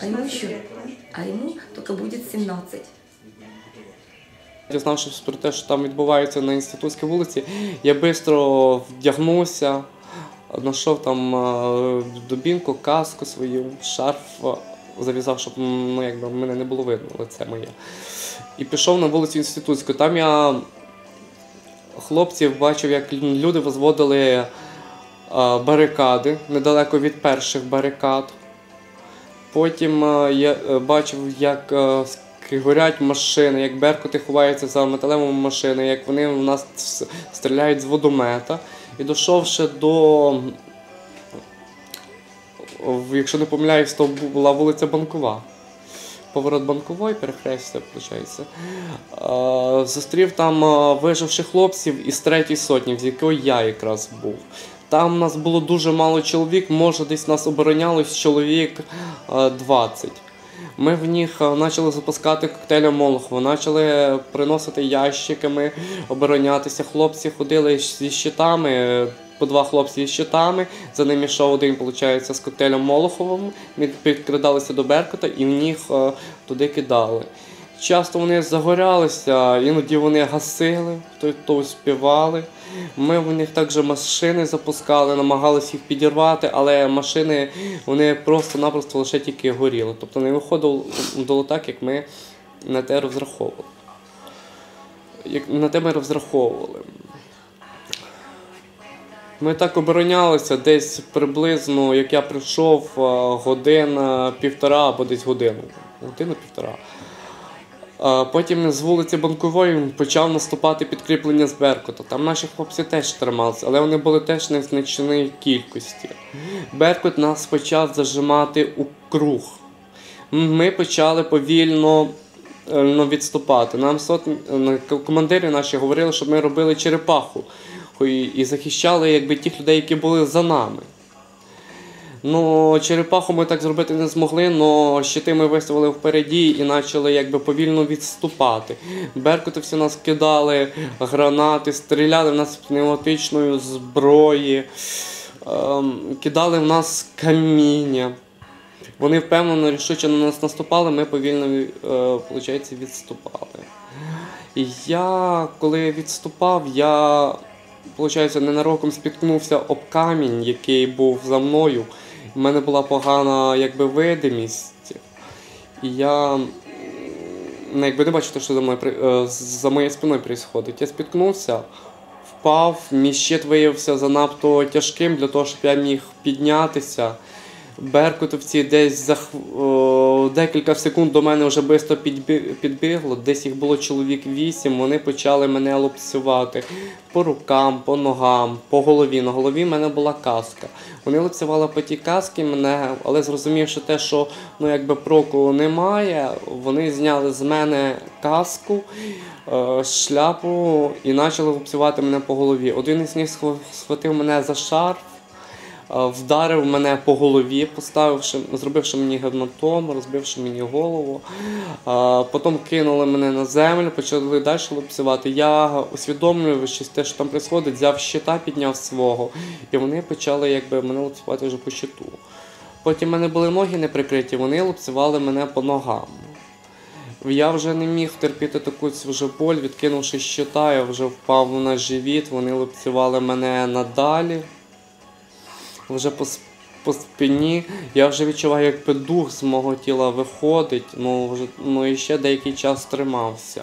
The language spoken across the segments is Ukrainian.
А ему еще, а ему только будет 17. Дізнавшись про те, що там відбувається на інститутській вулиці, я швидко вдягнувся, знайшов там е, дубінку, каску свою, шарф е, зав'язав, щоб ну, якби, мене не було видно, лице моє. І пішов на вулицю інститутську. Там я хлопців бачив, як люди возводили е, барикади недалеко від перших барикад. Потім е, я е, бачив, як е, горять машини, як беркути ховаються за металевими машинами, як вони в нас стріляють з водомета. І дійшовши до, якщо не помиляюсь, то була вулиця Банкова. Поворот банкової, перехрестя, виходить. Зустрів там виживших хлопців із третьої сотні, з якої я якраз був. Там нас було дуже мало чоловік, може десь нас оборонялось чоловік е, 20. Ми в них е, почали запускати коктейля Молохова, почали приносити ящиками, оборонятися. Хлопці ходили зі щитами, е, по два хлопці зі щитами. За ними йшов один, виходить, з коктейлем Молоховим. Ми підкрадалися до Беркута і в них е, туди кидали. Часто вони загорялися, іноді вони гасили, хто то успівали. Ми в них також машини запускали, намагалися їх підірвати, але машини вони просто-напросто лише тільки горіли. Тобто не виходило так, як ми на те розраховували. Як на те ми розраховували. Ми так оборонялися десь приблизно, як я прийшов, година півтора або десь годину. Годину-півтора. Потім з вулиці Банкової почав наступати підкріплення з Беркута. Там наші хлопці теж трималися, але вони були теж не кількості. Беркут нас почав зажимати у круг. Ми почали повільно е, ну, відступати. Нам сотні, е, командири наші говорили, щоб ми робили черепаху і захищали якби, тих людей, які були за нами. Ну, черепаху ми так зробити не змогли, але щити ми виставили впереді і почали якби повільно відступати. Беркути всі нас кидали гранати, стріляли в нас пневматичної зброї, ем, кидали в нас каміння. Вони впевнено рішуче на нас наступали, ми повільно е, виходить, відступали. І я, коли відступав, я виходить, ненароком спіткнувся об камінь, який був за мною. У мене була погана якби, видимість. І я ну, якби не бачив, те, що за мною, е, за моєю спиною відбувається. Я спіткнувся, впав, мій щит виявився занадто тяжким для того, щоб я міг піднятися. Беркутовці десь за о, декілька секунд до мене вже швидко підбігло. Десь їх було чоловік вісім. Вони почали мене лупцювати по рукам, по ногам, по голові. На голові в мене була каска. Вони лупцювали по тій каски мене, але зрозумівши те, що ну якби проку немає, вони зняли з мене каску, е, шляпу і почали лупцювати мене по голові. Один із них схва- схватив мене за шарф. Е, Вдарив мене по голові, поставивши, зробивши мені гематом, розбивши мені голову. Е, Потім кинули мене на землю, почали далі лупцювати. Я усвідомлюючи те, що там відбувається, взяв щита, підняв свого, і вони почали якби, мене лупцювати вже по щиту. Потім мене були ноги не прикриті, вони лупцювали мене по ногам. Я вже не міг терпіти таку цю вже боль, відкинувши щита, я вже впав на живіт, вони лупцювали мене надалі вже по, по спині. Я вже відчуваю, як дух з мого тіла виходить, ну, вже, ну і ще деякий час тримався.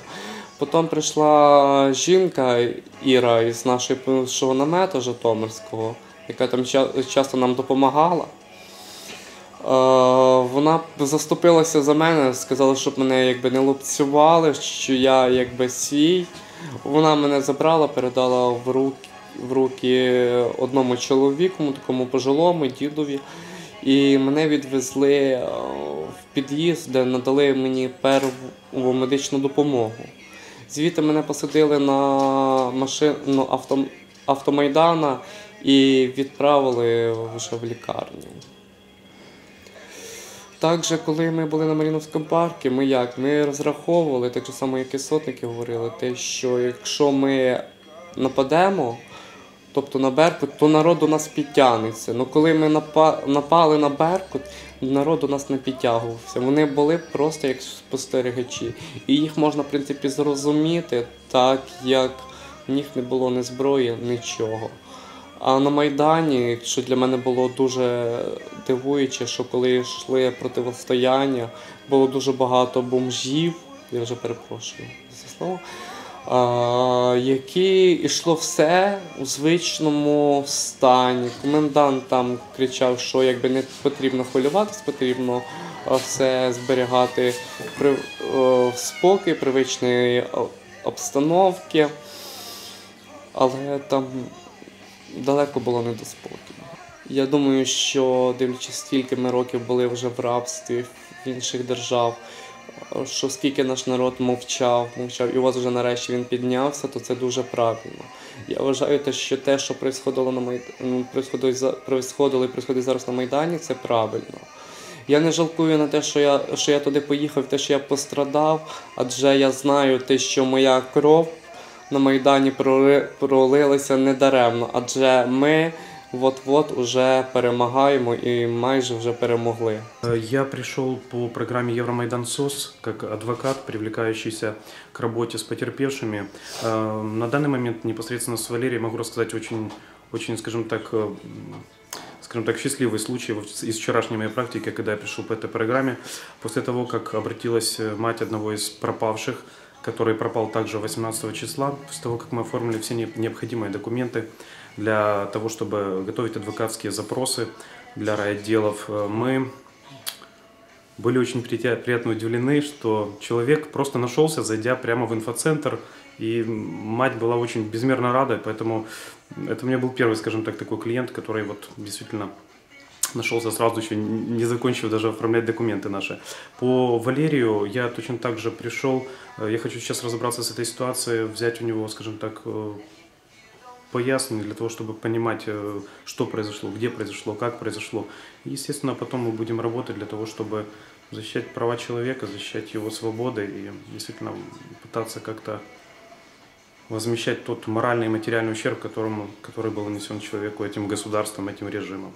Потім прийшла жінка Іра із нашого намету Житомирського, яка там ча- часто нам допомагала. Е, вона заступилася за мене, сказала, щоб мене якби не лупцювали, що я якби свій. Вона мене забрала, передала в руки, в руки одному чоловіку, такому пожилому дідові. І мене відвезли е, в під'їзд, де надали мені перву медичну допомогу. Звідти мене посадили на машину авто, автомайдана і відправили вже в лікарню. Також, коли ми були на Маріновському парку, ми як? Ми розраховували, так само, як і сотники говорили, те, що якщо ми нападемо, тобто на Беркут, то народ у нас підтягнеться. Ну коли ми напали на Беркут, народ у нас не підтягувався. Вони були просто як спостерігачі. І їх можна, в принципі, зрозуміти, так як в них не було ні зброї, нічого. А на Майдані, що для мене було дуже дивуюче, що коли йшли протистояння, було дуже багато бомжів, я вже перепрошую за слово, які йшло все у звичному стані. Комендант там кричав, що якби не потрібно хвилюватись, потрібно все зберігати при, в спокій, привичної обстановки. Але там далеко було не до спокою. Я думаю, що дивлячись, скільки ми років були вже в рабстві в інших держав, що скільки наш народ мовчав, мовчав, і вас вже нарешті він піднявся, то це дуже правильно. Я вважаю, що те, що происходило на Майд... ну, происходило і происходить зараз на Майдані, це правильно. Я не жалкую на те, що я, що я туди поїхав, те, що я пострадав, адже я знаю те, що моя кров на Майдані проли- пролилася недаремно, адже ми от-от уже перемагаємо і майже вже перемогли. Э, Я пришел по программе Евромайдан СОС как адвокат, привлекающийся к работе с потерпевшими. Э, На данный момент непосредственно с Валерией могу рассказать очень, очень скажем так, э, м, скажем так, счастливый случай вот из вчерашней моей практики, когда я пришел по этой программе. После того, как обратилась э, мать одного из пропавших, который пропал также 18 числа, после того, как мы оформили все не- необходимые документы для того, чтобы готовить адвокатские запросы для райотделов, э, мы были очень приятно удивлены, что человек просто нашелся, зайдя прямо в инфоцентр, и мать была очень безмерно рада, поэтому это у меня был первый, скажем так, такой клиент, который вот действительно нашелся сразу еще, не закончив даже оформлять документы наши. По Валерию я точно так же пришел, э, я хочу сейчас разобраться с этой ситуацией, взять у него, скажем так, э, пояснение для того, чтобы понимать, э, что произошло, где произошло, как произошло. И, естественно, потом мы будем работать для того, чтобы защищать права человека, защищать его свободы и действительно пытаться как-то возмещать тот моральный и материальный ущерб, которому, который был нанесен человеку этим государством, этим режимом.